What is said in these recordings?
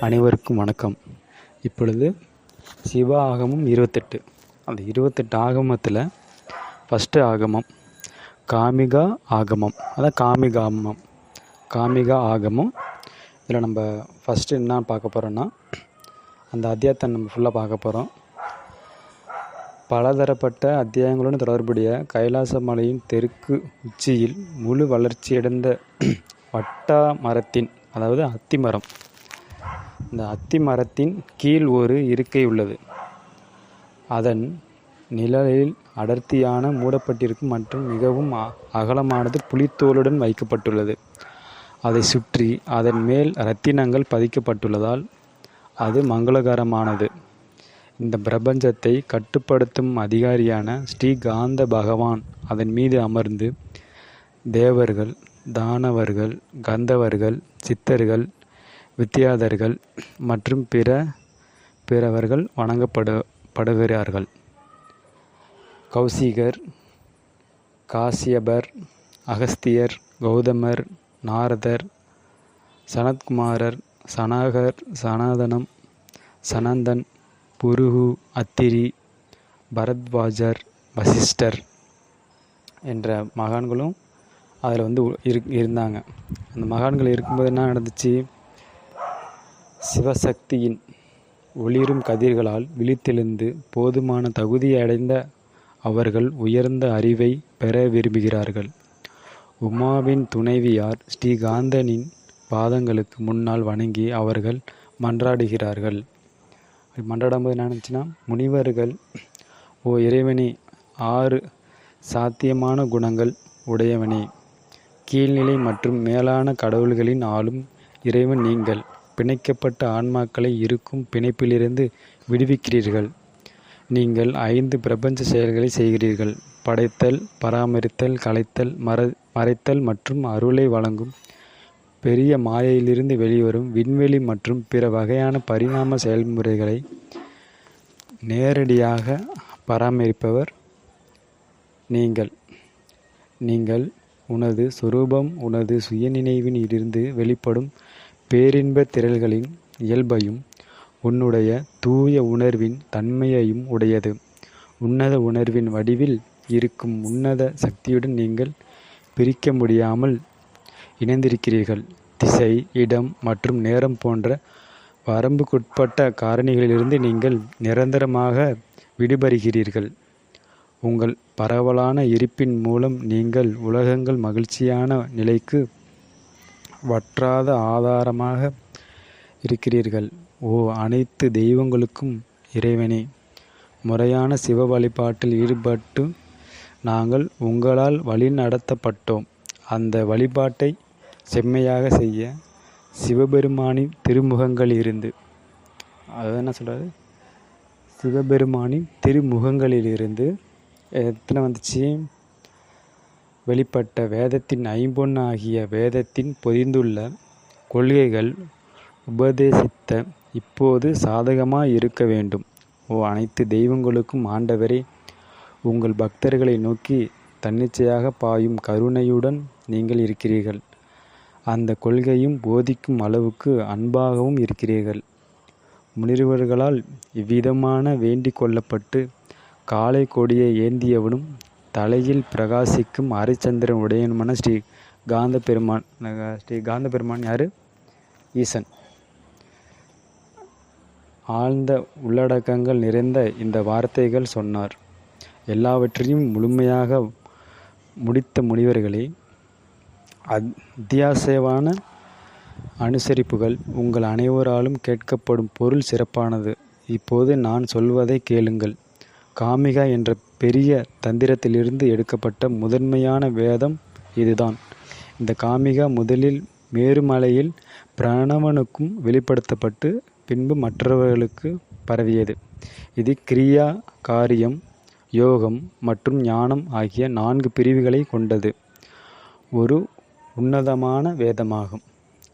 அனைவருக்கும் வணக்கம். இப்பொழுது சிவ ஆகமம் இருபத்தெட்டு. அந்த இருபத்தெட்டு ஆகமத்தில் ஃபஸ்ட்டு ஆகமம் காமிகா ஆகமம். அதான் காமிகாமம். காமிகா ஆகமம். இதில் நம்ம ஃபஸ்ட்டு என்ன பார்க்க போகிறோன்னா அந்த அத்தியாயத்தை நம்ம ஃபுல்லாக பார்க்க போகிறோம் பலதரப்பட்ட அத்தியாயங்களுடன் தொடர்புடைய கைலாச மலையின் தெற்கு உச்சியில் முழு வளர்ச்சியடைந்த வட்டா மரத்தின் அதாவது அத்தி மரம். இந்த அத்தி மரத்தின் கீழ் ஒரு இருக்கை உள்ளது. அதன் நிழலில் அடர்த்தியான மூடப்பட்டிருக்கும் மற்றும் மிகவும் அ- அகலமானது புலித்தோலுடன் வைக்கப்பட்டுள்ளது. அதை சுற்றி அதன் மேல் இரத்தினங்கள் பதிக்கப்பட்டுள்ளதால் அது மங்களகரமானது. இந்த பிரபஞ்சத்தை கட்டுப்படுத்தும் அதிகாரியான ஸ்ரீ காந்த பகவான் அதன் மீது அமர்ந்து தேவர்கள் தானவர்கள் கந்தவர்கள் சித்தர்கள் வித்தியாதர்கள் மற்றும் பிற பிறவர்கள் வணங்கப்படப்படுகிறார்கள் கௌசிகர் காசியபர் அகஸ்தியர் கௌதமர் நாரதர் சனத்குமாரர் சனாகர் சனாதனம் சனந்தன் புருகு அத்திரி பரத்வாஜர் வசிஷ்டர் என்ற மகான்களும் அதில் வந்து இரு இருந்தாங்க. அந்த மகான்கள் இருக்கும்போது என்ன நடந்துச்சு? சிவசக்தியின் ஒளிரும் கதிர்களால் விழித்தெழுந்து போதுமான தகுதி அடைந்த அவர்கள் உயர்ந்த அறிவை பெற விரும்புகிறார்கள். உமாவின் துணைவியார் ஸ்ரீகாந்தனின் பாதங்களுக்கு முன்னால் வணங்கி அவர்கள் மன்றாடுகிறார்கள். அப்படி மன்றாடும்போது என்ன நினச்சின்னா முனிவர்கள் ஓ இறைவனே ஆறு சாத்தியமான குணங்கள் உடையவனே கீழ்நிலை மற்றும் மேலான கடவுள்களின் ஆளும் இறைவன் நீங்கள். பிணைக்கப்பட்ட ஆன்மாக்களை இருக்கும் பிணைப்பிலிருந்து விடுவிக்கிறீர்கள். நீங்கள் ஐந்து பிரபஞ்ச செயல்களை செய்கிறீர்கள். படைத்தல் பராமரித்தல் கலைத்தல் மற மறைத்தல் மற்றும் அருளை வழங்கும் பெரிய மாயையிலிருந்து வெளிவரும் விண்வெளி மற்றும் பிற வகையான பரிணாம செயல்முறைகளை நேரடியாக பராமரிப்பவர் நீங்கள். நீங்கள் உனது சொரூபம் உனது சுயநினைவின் இருந்து வெளிப்படும் பேரின்ப திரள்களின் இயல்பையும் உன்னுடைய தூய உணர்வின் தன்மையையும் உடையது. உன்னத உணர்வின் வடிவில் இருக்கும் உன்னத சக்தியுடன் நீங்கள் பிரிக்க முடியாமல் இணைந்திருக்கிறீர்கள். திசை இடம் மற்றும் நேரம் போன்ற வரம்புக்குட்பட்ட காரணிகளிலிருந்து நீங்கள் நிரந்தரமாக விடுபடுகிறீர்கள். உங்கள் பரவலான இருப்பின் மூலம் நீங்கள் உலகங்கள் மகிழ்ச்சியான நிலைக்கு வற்றாத ஆதாரமாக இருக்கிறீர்கள். ஓ அனைத்து தெய்வங்களுக்கும் இறைவனே முறையான சிவ வழிபாட்டில் ஈடுபட்டு நாங்கள் உங்களால் வழிநடத்தப்பட்டோம். அந்த வழிபாட்டை செம்மையாக செய்ய சிவபெருமானின் திருமுகங்கள் இருந்து. அதாவது என்ன சொல்கிறது சிவபெருமானின் திருமுகங்களிலிருந்து எத்தனை வந்துச்சு? வெளிப்பட்ட வேதத்தின் ஐம்பொன் ஆகிய வேதத்தின் பொதிந்துள்ள கொள்கைகள் உபதேசித்த இப்போது சாதகமாக இருக்க வேண்டும். ஓ அனைத்து தெய்வங்களுக்கும் ஆண்டவரே உங்கள் பக்தர்களை நோக்கி தன்னிச்சையாக பாயும் கருணையுடன் நீங்கள் இருக்கிறீர்கள். அந்த கொள்கையும் போதிக்கும் அளவுக்கு அன்பாகவும் இருக்கிறீர்கள். முனிவர்களால் இவ்விதமான வேண்டிக் கொள்ளப்பட்டு காலை கொடியை ஏந்தியவனும் தலையில் பிரகாசிக்கும் அரிச்சந்திரன் உடையனுமான ஸ்ரீ காந்த பெருமான் ஸ்ரீ காந்த பெருமான் யார்? ஈசன். ஆழ்ந்த உள்ளடக்கங்கள் நிறைந்த இந்த வார்த்தைகள் சொன்னார். எல்லாவற்றையும் முழுமையாக முடித்த முனிவர்களே அத்தியாவசியமான அனுசரிப்புகள் உங்கள் அனைவராலும் கேட்கப்படும் பொருள் சிறப்பானது. இப்போது நான் சொல்வதை கேளுங்கள். காமிகா என்ற பெரிய தந்திரத்திலிருந்து எடுக்கப்பட்ட முதன்மையான வேதம் இதுதான். இந்த காமிகா முதலில் மேருமலையில் பிரணவனுக்கும் வெளிப்படுத்தப்பட்டு பின்பு மற்றவர்களுக்கு பரவியது. இது கிரியா காரியம் யோகம் மற்றும் ஞானம் ஆகிய நான்கு பிரிவுகளை கொண்டது. ஒரு உன்னதமான வேதமாகும்.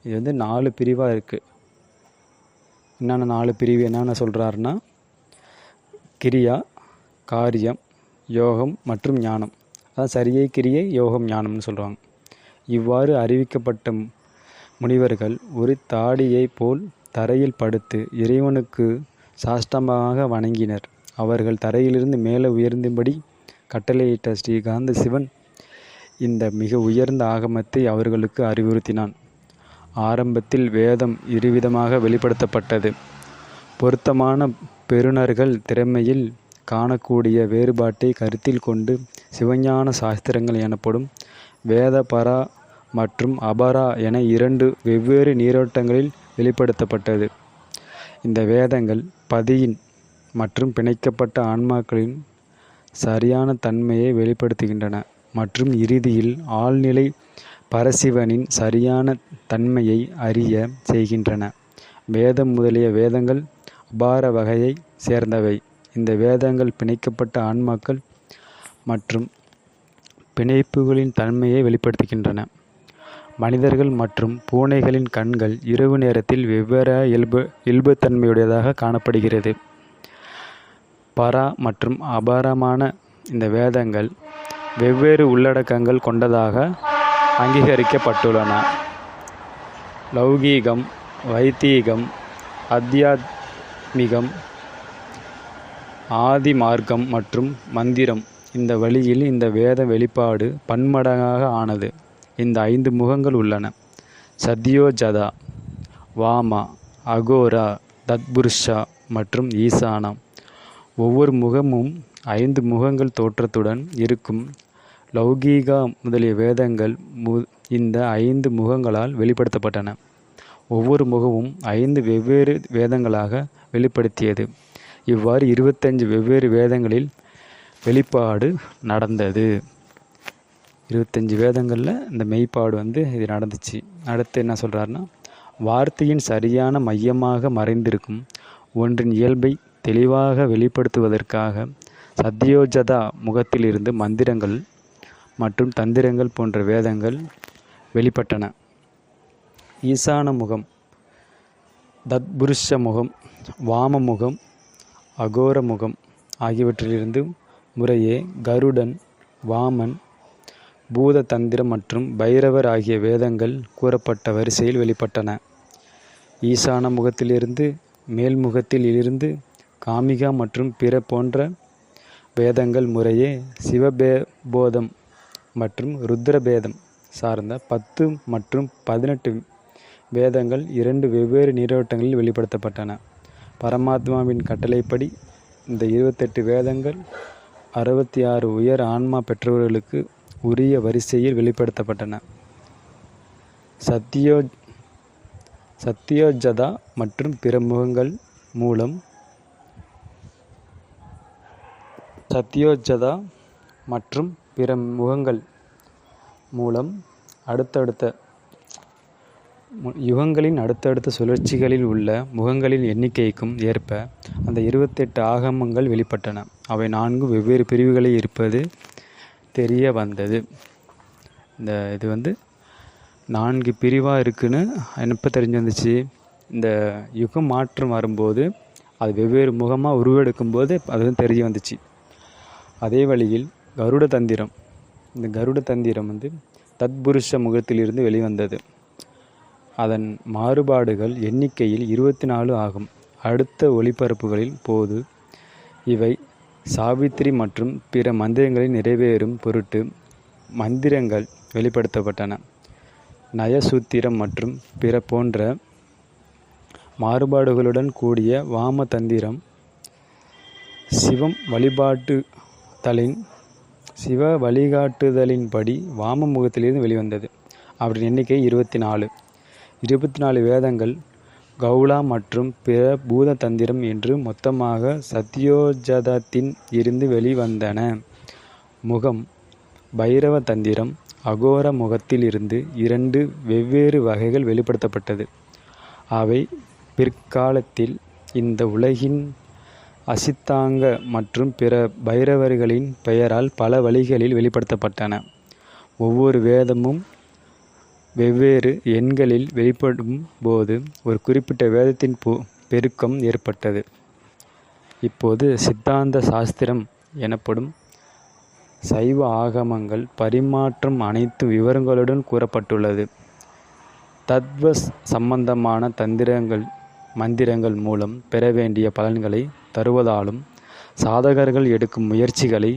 இது வந்து நாலு பிரிவாக இருக்குது என்னென்ன நாலு பிரிவு என்னென்ன சொல்கிறாருன்னா கிரியா காரியம் யோகம் மற்றும் ஞானம். அதான் சரியை கிரியை யோகம் ஞானம்னு சொல்கிறாங்க இவ்வாறு அறிவிக்கப்பட்ட முனிவர்கள் ஒரு தாடியைப் போல் தரையில் படுத்து இறைவனுக்கு சாஷ்டமாக வணங்கினர். அவர்கள் தரையிலிருந்து மேலே உயர்ந்தும்படி கட்டளையிட்ட ஸ்ரீகாந்த சிவன் இந்த மிக உயர்ந்த ஆகமத்தை அவர்களுக்கு அறிவுறுத்தினான். ஆரம்பத்தில் வேதம் இருவிதமாக வெளிப்படுத்தப்பட்டது. பொருத்தமான பெறுநர்கள் திறமையில் காணக்கூடிய வேறுபாட்டை கருத்தில் கொண்டு சிவஞான சாஸ்திரங்கள் எனப்படும் வேத பரா மற்றும் அபரா என இரண்டு வெவ்வேறு நீரோட்டங்களில் வெளிப்படுத்தப்பட்டது. இந்த வேதங்கள் பதியின் மற்றும் பிணைக்கப்பட்ட ஆன்மாக்களின் சரியான தன்மையை வெளிப்படுத்துகின்றன. மற்றும் இறுதியில் ஆழ்நிலை பரசிவனின் சரியான தன்மையை அறிய செய்கின்றன. வேதம் முதலிய வேதங்கள் அபார வகையை சேர்ந்தவை. இந்த வேதங்கள் பிணைக்கப்பட்ட ஆன்மாக்கள் மற்றும் பிணைப்புகளின் தன்மையை வெளிப்படுத்துகின்றன. மனிதர்கள் மற்றும் பூனைகளின் கண்கள் இரவு நேரத்தில் வெவ்வேறு இயல்பு இயல்புத்தன்மையுடையதாக காணப்படுகிறது. பரா மற்றும் அபாரமான இந்த வேதங்கள் வெவ்வேறு உள்ளடக்கங்கள் கொண்டதாக அங்கீகரிக்கப்பட்டுள்ளன. லௌகீகம் வைத்தீகம் அத்தியாத்மிகம் ஆதி மார்க்கம் மற்றும் மந்திரம். இந்த வழியில் இந்த வேத வெளிப்பாடு பன்மடங்காக ஆனது. இந்த ஐந்து முகங்கள் உள்ளன. சத்யோஜதா வாமா அகோரா தத்புருஷா மற்றும் ஈசானா. ஒவ்வொரு முகமும் ஐந்து முகங்கள் தோற்றத்துடன் இருக்கும். லௌகீகா முதலிய வேதங்கள் மு இந்த ஐந்து முகங்களால் வெளிப்படுத்தப்பட்டன. ஒவ்வொரு முகமும் ஐந்து வெவ்வேறு வேதங்களாக வெளிப்படுத்தியது. இவ்வாறு இருபத்தஞ்சு வெவ்வேறு வேதங்களில் வெளிப்பாடு நடந்தது. இருபத்தஞ்சி வேதங்களில் இந்த மெய்ப்பாடு வந்து இது நடந்துச்சு. அடுத்து என்ன சொல்கிறாருன்னா வார்த்தையின் சரியான மையமாக மறைந்திருக்கும் ஒன்றின் இயல்பை தெளிவாக வெளிப்படுத்துவதற்காக சத்யோஜதா முகத்திலிருந்து மந்திரங்கள் மற்றும் தந்திரங்கள் போன்ற வேதங்கள் வெளிப்பட்டன. ஈசான முகம் தத்புருஷ முகம் வாம முகம் அகோர முகம் ஆகியவற்றிலிருந்து முறையே கருடன் வாமன் பூத தந்திரம் மற்றும் பைரவர் ஆகிய வேதங்கள் கூறப்பட்ட வரிசையில் வெளிப்பட்டன. ஈசான முகத்திலிருந்து மேல்முகத்தில் இருந்து காமிகா மற்றும் பிற போன்ற வேதங்கள் முறையே சிவபே போதம் மற்றும் ருத்ரபேதம் சார்ந்த பத்து மற்றும் பதினெட்டு வேதங்கள் இரண்டு வெவ்வேறு நீரோட்டங்களில் வெளிப்படுத்தப்பட்டன. பரமாத்மாவின் கட்டளைப்படி இந்த இருபத்தெட்டு வேதங்கள் அறுபத்தி ஆறு உயர் ஆன்மா பெற்றவர்களுக்கு உரிய வரிசையில் வெளிப்படுத்தப்பட்டன. சத்யோ சத்தியோஜதா மற்றும் பிற முகங்கள் மூலம் சத்தியோஜதா மற்றும் பிற முகங்கள் மூலம் அடுத்தடுத்த யுகங்களின் அடுத்தடுத்த சுழற்சிகளில் உள்ள முகங்களின் எண்ணிக்கைக்கும் ஏற்ப அந்த இருபத்தெட்டு ஆகமங்கள் வெளிப்பட்டன. அவை நான்கு வெவ்வேறு பிரிவுகளில் இருப்பது தெரிய வந்தது. இந்த இது வந்து நான்கு பிரிவாக இருக்குன்னு எப்போ தெரிஞ்சு வந்துச்சு. இந்த யுகம் மாற்றம் வரும்போது அது வெவ்வேறு முகமாக உருவெடுக்கும்போது அது வந்து தெரிய வந்துச்சு. அதே வழியில் கருட தந்திரம் இந்த கருட தந்திரம் வந்து தத்புருஷ முகத்திலிருந்து வெளிவந்தது. அதன் மாறுபாடுகள் எண்ணிக்கையில் இருபத்தி நாலு ஆகும். அடுத்த ஒளிபரப்புகளில் போது இவை சாவித்திரி மற்றும் பிற மந்திரங்களில் நிறைவேறும் பொருட்டு மந்திரங்கள் வெளிப்படுத்தப்பட்டன. நயசூத்திரம் மற்றும் பிற போன்ற மாறுபாடுகளுடன் கூடிய வாம தந்திரம் சிவம் வழிபாட்டு தலின் சிவ வழிகாட்டுதலின்படி வாம முகத்திலிருந்து வெளிவந்தது. அவற்றின் எண்ணிக்கை இருபத்தி நாலு இருபத்தி நாலு வேதங்கள் கௌலா மற்றும் பிற பூத தந்திரம் என்று மொத்தமாக சத்யோஜதத்தின் இருந்து வெளிவந்தன. முகம் பைரவ தந்திரம் அகோர முகத்திலிருந்து இரண்டு வெவ்வேறு வகைகள் வெளிப்படுத்தப்பட்டது. அவை பிற்காலத்தில் இந்த உலகின் அசித்தாங்க மற்றும் பிற பைரவர்களின் பெயரால் பல வழிகளில் வெளிப்படுத்தப்பட்டன. ஒவ்வொரு வேதமும் வெவ்வேறு எண்களில் வெளிப்படும் போது ஒரு குறிப்பிட்ட வேதத்தின் பொ பெருக்கம் ஏற்பட்டது. இப்போது சித்தாந்த சாஸ்திரம் எனப்படும் சைவ ஆகமங்கள் பரிமாற்றம் அனைத்து விவரங்களுடன் கூறப்பட்டுள்ளது. தத்வ சம்பந்தமான தந்திரங்கள் மந்திரங்கள் மூலம் பெற வேண்டிய பலன்களை தருவதாலும் சாதகர்கள் எடுக்கும் முயற்சிகளை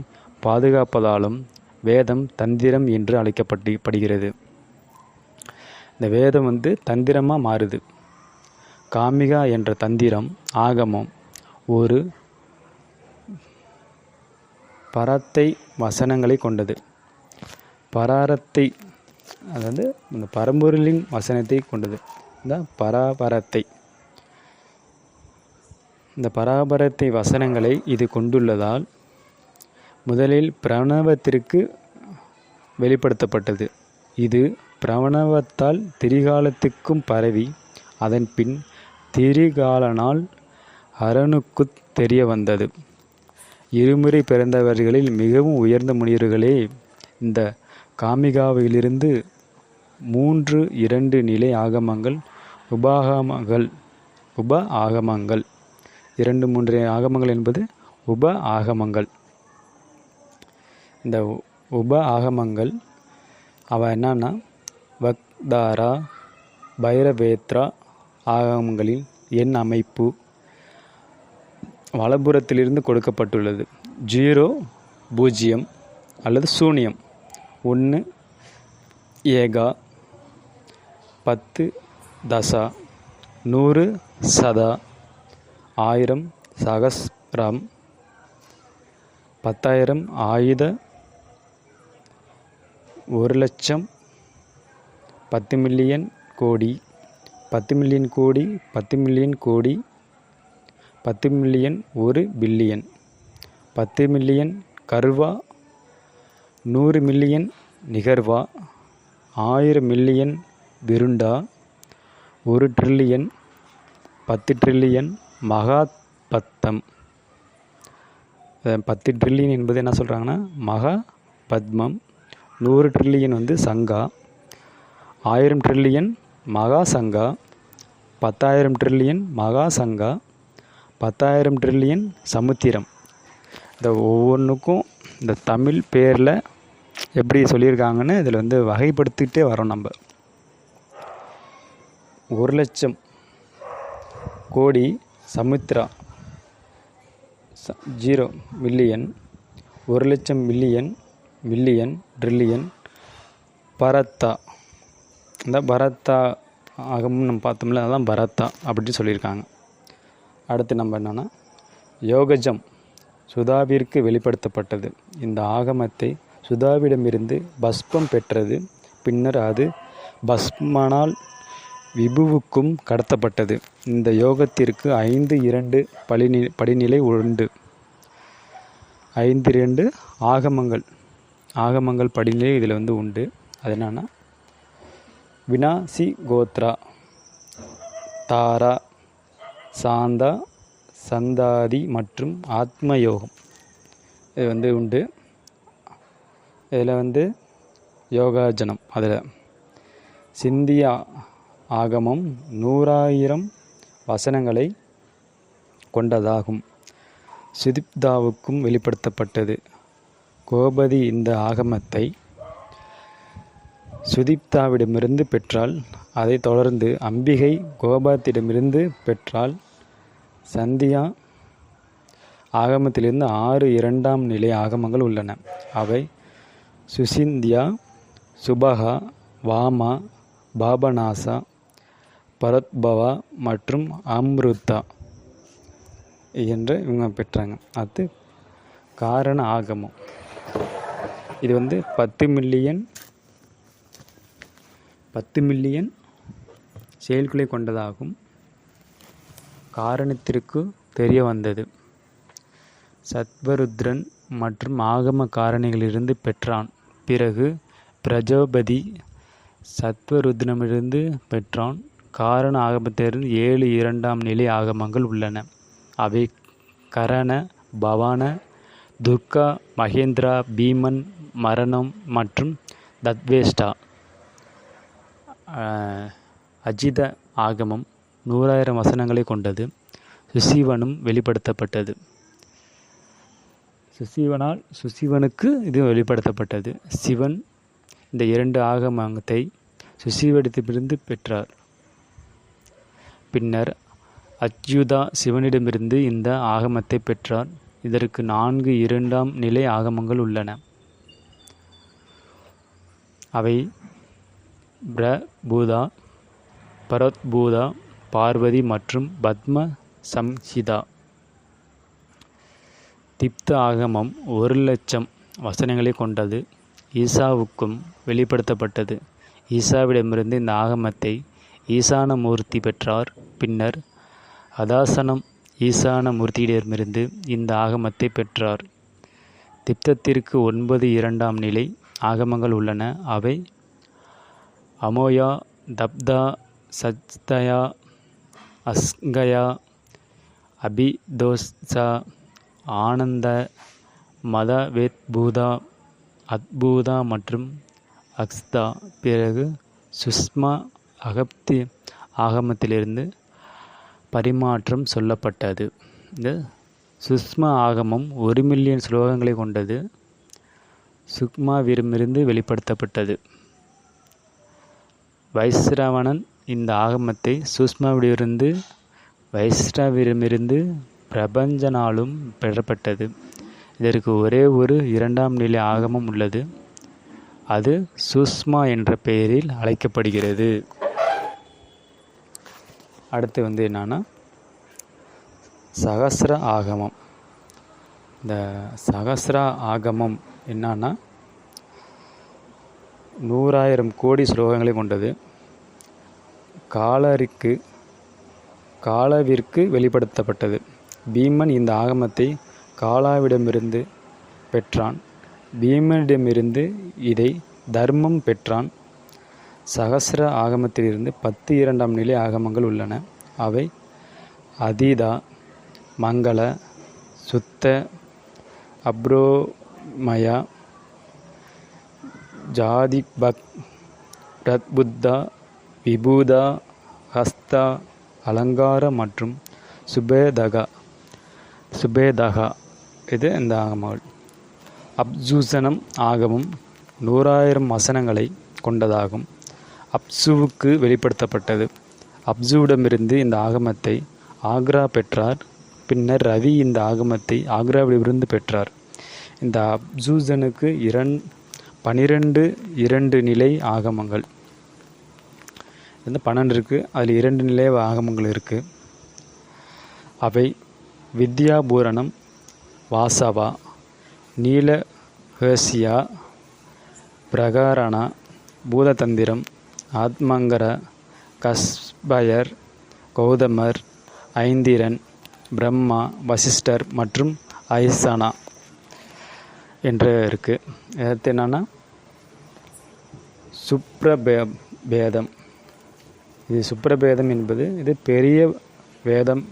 பாதுகாப்பதாலும் வேதம் தந்திரம் என்று அழைக்கப்பட்டு படுகிறது. இந்த வேதம் வந்து தந்திரமாக மாறுது. காமிகா என்ற தந்திரம் ஆகமம் ஒரு பரத்தை வசனங்களை கொண்டது. பராரத்தை அதாவது இந்த பரம்பொருளின் வசனத்தை கொண்டது. இந்த பராபரத்தை. இந்த பராபரத்தை வசனங்களை இது கொண்டுள்ளதால் முதலில் பிரணவத்திற்கு வெளிப்படுத்தப்பட்டது. இது பிரணவத்தால் திரிகாலத்துக்கும் பரவி அதன் பின் திரிகாலனால் அரணுக்குத் தெரிய வந்தது இருமுறை பிறந்தவர்களில் மிகவும் உயர்ந்த முனிவர்களே இந்த காமிகாவிலிருந்து மூன்று இரண்டு நிலை ஆகமங்கள் உபாகமங்கள் உப ஆகமங்கள். இரண்டு மூன்று ஆகமங்கள் என்பது உப ஆகமங்கள். இந்த உப ஆகமங்கள் அவ என்னன்னா வக்தாரா பைரவேத்ரா ஆகமங்களின் எண் அமைப்பு வலப்புறத்திலிருந்து கொடுக்கப்பட்டுள்ளது. ஜீரோ பூஜ்ஜியம் அல்லது சூனியம். ஒன்று ஏகா. பத்து தசா. நூறு சதா. ஆயிரம் சகஸ்ரம். பத்தாயிரம் ஆயுத. ஒரு லட்சம் பத்து மில்லியன் கோடி. பத்து மில்லியன் கோடி பத்து மில்லியன் கோடி. பத்து மில்லியன் ஒரு பில்லியன். பத்து மில்லியன் கர்வா. நூறு மில்லியன் நிகர்வா. ஆயிரம் மில்லியன் விருண்டா. ஒரு ட்ரில்லியன் பத்து ட்ரில்லியன் மகாபத்தம். பத்து ட்ரில்லியன் என்பது என்ன சொல்கிறாங்கன்னா மகா பத்மம் நூறு ட்ரில்லியன் வந்து சங்கா. ஆயிரம் ட்ரில்லியன் மகா சங்கா பத்தாயிரம் ட்ரில்லியன் மகா சங்கா பத்தாயிரம் ட்ரில்லியன் சமுத்திரம். இந்த ஒவ்வொன்றுக்கும் இந்த தமிழ் பேரில் எப்படி சொல்லியிருக்காங்கன்னு இதில் வந்து வகைப்படுத்திக்கிட்டே வரோம் நம்ம. ஒரு லட்சம் கோடி சமுத்திரா. ச- ஜீரோ மில்லியன் ஒரு லட்சம் மில்லியன் மில்லியன் ட்ரில்லியன். பரத்தா. இந்த பரத்தா ஆகமும் நம்ம பார்த்தோம்ல அதான் பரத்தா அப்படின்னு சொல்லியிருக்காங்க. அடுத்து நம்ம என்னென்னா யோகஜம் சுதாவிற்கு வெளிப்படுத்தப்பட்டது. இந்த ஆகமத்தை சுதாவிடமிருந்து பஸ்பம் பெற்றது. பின்னர் அது பஸ்மனால் விபுவுக்கும் கடத்தப்பட்டது. இந்த யோகத்திற்கு ஐந்து இரண்டு பலினி படிநிலை உண்டு. ஐந்து இரண்டு ஆகமங்கள். ஆகமங்கள் படிநிலை இதில் வந்து உண்டு. அது என்னன்னா வினாசி கோத்ரா தாரா சாந்தா சந்தாதி மற்றும் ஆத்மயோகம். இது வந்து உண்டு. இதில் வந்து யோகாஜனம். அதில் சிந்தியா ஆகமம் நூறாயிரம் வசனங்களை கொண்டதாகும். சுதிப்தாவுக்கும் வெளிப்படுத்தப்பட்டது. கோபதி இந்த ஆகமத்தை சுதிப்தாவிடமிருந்து பெற்றால் அதைத் தொடர்ந்து அம்பிகை கோபாத்திடமிருந்து பெற்றால் சந்தியா ஆகமத்திலிருந்து ஆறு இரண்டாம் நிலை ஆகமங்கள் உள்ளன. அவை சுசிந்தியா சுபகா வாமா பாபநாசா பரத்பவா மற்றும் அம்ருதா என்று இவங்க பெற்றாங்க. அது காரண ஆகமம். இது வந்து பத்து மில்லியன் பத்து மில்லியன் செயல்களை கொண்டதாகும். காரணத்திற்கு தெரிய வந்தது. சத்வருத்ரன் மற்றும் ஆகம காரணிகளிலிருந்து பெற்றான். பிறகு பிரஜோபதி சத்வருத்ரமிலிருந்து பெற்றான். காரண ஆகமத்திலிருந்து ஏழு இரண்டாம் நிலை ஆகமங்கள் உள்ளன. அவை கரண பவான துர்கா மகேந்திரா பீமன் மரணம் மற்றும் தத்வேஷ்டா. அஜித ஆகமம் நூறாயிரம் வசனங்களை கொண்டது. சுசீவனும் வெளிப்படுத்தப்பட்டது. சுசீவனால் சுசீவனுக்கு இது வெளிப்படுத்தப்பட்டது. சிவன் இந்த இரண்டு ஆகமத்தை சுசீவனிடமிருந்து பெற்றார். பின்னர் அச்யுதா சிவனிடமிருந்து இந்த ஆகமத்தை பெற்றார். இதற்கு நான்கு இரண்டாம் நிலை ஆகமங்கள் உள்ளன. அவை பிரபூதா பரத்பூதா பார்வதி மற்றும் பத்ம சம்ஹிதா திப்த ஆகமம் ஒரு லட்சம் வசனங்களை கொண்டது. ஈசாவுக்கும் வெளிப்படுத்தப்பட்டது. ஈசாவிடமிருந்து இந்த ஆகமத்தை ஈசானமூர்த்தி பெற்றார். பின்னர் அதாசனம் ஈசானமூர்த்தியிடமிருந்து இந்த ஆகமத்தை பெற்றார். திப்தத்திற்கு ஒன்பது இரண்டாம் நிலை ஆகமங்கள் உள்ளன. அவை அமோயா தப்தா சஸ்தயா அஸ்கயா அபிதோஷா ஆனந்த மதவேத்பூதா அத்பூதா மற்றும் அக்ஸ்தா. பிறகு சுஷ்மா அகப்தி ஆகமத்திலிருந்து பரிமாற்றம் சொல்லப்பட்டது. இந்த சுஷ்மா ஆகமம் ஒரு மில்லியன் ஸ்லோகங்களை கொண்டது. சுக்மாவிடமிருந்து வெளிப்படுத்தப்பட்டது. வைஸ்ரவணன் இந்த ஆகமத்தை சுஷ்மாவிடமிருந்து வைஸ்ரவிடமிருந்து பிரபஞ்சனாலும் பெறப்பட்டது. இதற்கு ஒரே ஒரு இரண்டாம் நிலை ஆகமம் உள்ளது. அது சுஷ்மா என்ற பெயரில் அழைக்கப்படுகிறது. அடுத்து வந்து என்னன்னா சகசிர ஆகமம். இந்த சகசிர ஆகமம் என்னன்னா நூறாயிரம் கோடி ஸ்லோகங்களை கொண்டது. காலருக்கு காலவிற்கு வெளிப்படுத்தப்பட்டது. பீமன் இந்த ஆகமத்தை காலாவிடமிருந்து பெற்றான். பீமனிடமிருந்து இதை தர்மம் பெற்றான். சகசிர ஆகமத்திலிருந்து பத்து இரண்டாம் நிலை ஆகமங்கள் உள்ளன. அவை அதீதா மங்கள சுத்த அப்ரோமயா ஜாதிபக் பிரத்புத்தா விபூதா ஹஸ்தா அலங்கார மற்றும் சுபேதகா சுபேதகா. இது இந்த ஆகமங்கள். அப்சூசனம் ஆகவும் நூறாயிரம் வசனங்களை கொண்டதாகும். அப்சுவுக்கு வெளிப்படுத்தப்பட்டது. அப்சுவிடமிருந்து இந்த ஆகமத்தை ஆக்ரா பெற்றார். பின்னர் ரவி இந்த ஆகமத்தை ஆக்ராவிலிருந்து பெற்றார். இந்த அப்சூசனுக்கு இரண் பனிரெண்டு இரண்டு நிலை ஆகமங்கள். வந்து பன்னெண்டு இருக்குது அதில் இரண்டு நிலை ஆகமங்கள் இருக்குது அவை வித்யாபூரணம் வாசவா நீல ஹேசியா பிரகாரணா பூததந்திரம் ஆத்மங்கர கஸ்பயர் கௌதமர் ஐந்திரன் பிரம்மா வசிஷ்டர் மற்றும் ஐசானா என்று இருக்குது அடுத்து என்னென்னா? சுப்ரபே பேதம் இது சுப்ரபேதம் என்பது இது பெரிய வேதம்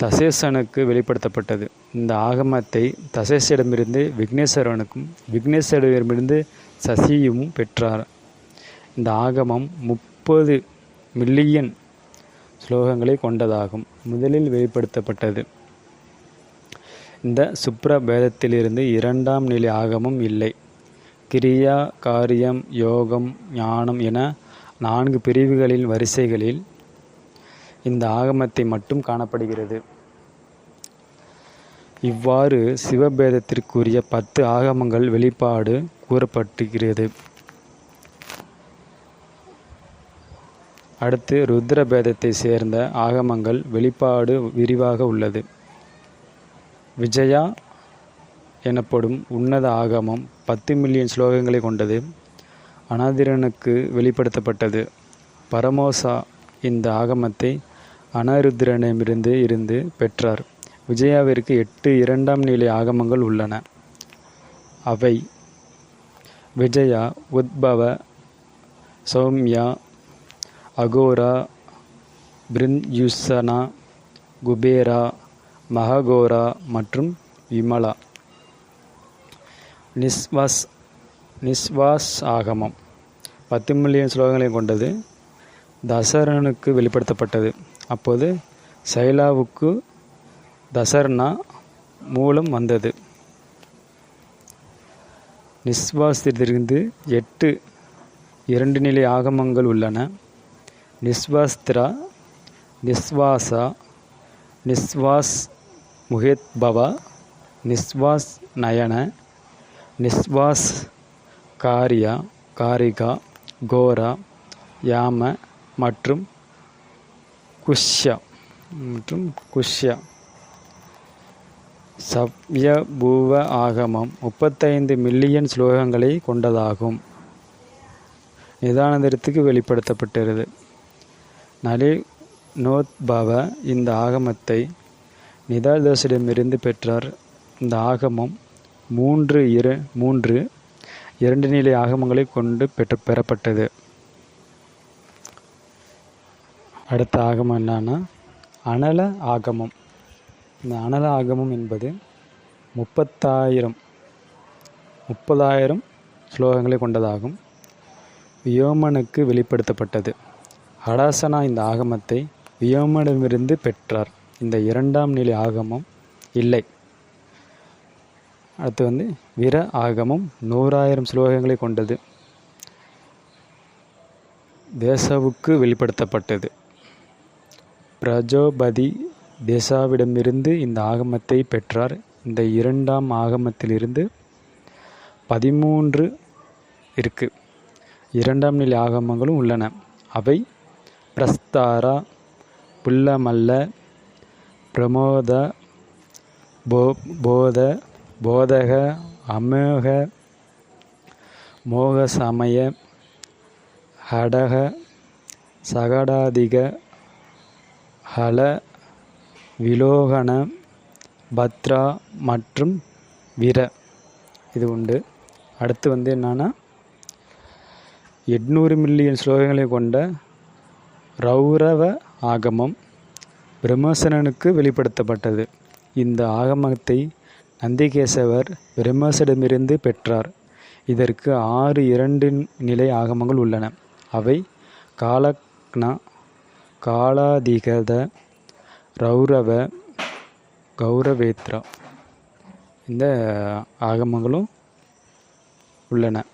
தசேசனுக்கு வெளிப்படுத்தப்பட்டது. இந்த ஆகமத்தை தசேஷிடமிருந்து விக்னேஸ்வரனுக்கும் விக்னேஸ்வரனிடமிருந்து சசியும் பெற்றார். இந்த ஆகமம் முப்பது மில்லியன் ஸ்லோகங்களை கொண்டதாகும். முதலில் வெளிப்படுத்தப்பட்டது. இந்த சுப்ரபேதத்திலிருந்து இரண்டாம் நிலை ஆகமம் இல்லை. கிரியா காரியம் யோகம் ஞானம் என நான்கு பிரிவுகளின் வரிசைகளில் இந்த ஆகமத்தை மட்டும் காணப்படுகிறது. இவ்வாறு சிவபேதத்திற்குரிய பத்து ஆகமங்கள் வெளிப்பாடு கூறப்பட்டுகிறது. அடுத்து ருத்ர பேதத்தை சேர்ந்த ஆகமங்கள் வெளிப்பாடு விரிவாக உள்ளது. விஜயா எனப்படும் உன்னத ஆகமம் பத்து மில்லியன் ஸ்லோகங்களை கொண்டது. அனாதிரனுக்கு வெளிப்படுத்தப்பட்டது. பரமோசா இந்த ஆகமத்தை அனருத்ரனிடமிருந்து இருந்து பெற்றார். விஜயாவிற்கு எட்டு இரண்டாம் நிலை ஆகமங்கள் உள்ளன. அவை விஜயா உத்பவ சௌமியா அகோரா பிரின்யுசனா குபேரா மககோரா மற்றும் விமலா. நிஸ்வாஸ் நிஸ்வாஸ் ஆகமம் பத்து மில்லியன் ஸ்லோகங்களை கொண்டது தசரனுக்கு வெளிப்படுத்தப்பட்டது. அப்போது சைலாவுக்கு தசர்னா மூலம் வந்தது. நிஸ்வாசத்திலிருந்து எட்டு இரண்டு நிலை ஆகமங்கள் உள்ளன. நிஸ்வஸ்திர நிஸ்வாசா நிஸ்வாஸ் முகேத்பவா நிஸ்வாஸ் நயன நிஸ்வாஸ் காரியா காரிகா கோரா யாம மற்றும் குஷ்யா மற்றும் குஷ்யா. சவ்யபூவ ஆகமம் முப்பத்தைந்து மில்லியன் ஸ்லோகங்களை கொண்டதாகும். நிதானந்திரத்துக்கு வெளிப்படுத்தப்பட்டிருது நலினோத் பாபா இந்த ஆகமத்தை நிதாதாசிடமிருந்து பெற்றார். இந்த ஆகமம் மூன்று இரு மூன்று இரண்டு நிலை ஆகமங்களை கொண்டு பெற்று பெறப்பட்டது. அடுத்த ஆகமம் என்னன்னா அனல ஆகமம். இந்த அனல ஆகமம் என்பது முப்பத்தாயிரம் முப்பதாயிரம் ஸ்லோகங்களை கொண்டதாகும். வியோமனுக்கு வெளிப்படுத்தப்பட்டது. ஹடாசனா இந்த ஆகமத்தை வியோமனிடமிருந்து பெற்றார். இந்த இரண்டாம் நிலை ஆகமம் இல்லை. அடுத்து வந்து விர ஆகமம் நூறாயிரம் ஸ்லோகங்களை கொண்டது. தேசாவுக்கு வெளிப்படுத்தப்பட்டது. பிரஜோபதி தேசாவிடமிருந்து இந்த ஆகமத்தை பெற்றார். இந்த இரண்டாம் ஆகமத்திலிருந்து பதிமூன்று இருக்கு. இரண்டாம் நிலை ஆகமங்களும் உள்ளன. அவை பிரஸ்தாரா புல்லமல்ல பிரமோத போ போத போதக அமோக மோக சமய ஹடக சகடாதிக ஹல விலோகன பத்ரா மற்றும் விர. இது உண்டு. அடுத்து வந்து என்னன்னா எட்நூறு மில்லியன் ஸ்லோகங்களை கொண்ட ரௌரவ ஆகமம் பிரம்மசனனுக்கு வெளிப்படுத்தப்பட்டது. இந்த ஆகமத்தை நந்திகேசவர் பிரம்மசிடமிருந்து பெற்றார். இதற்கு ஆறு இரண்டு நிலை ஆகமங்கள் உள்ளன. அவை காலக்னா காலாதிகத ரௌரவ கௌரவேத்ரா. இந்த ஆகமங்களும் உள்ளன.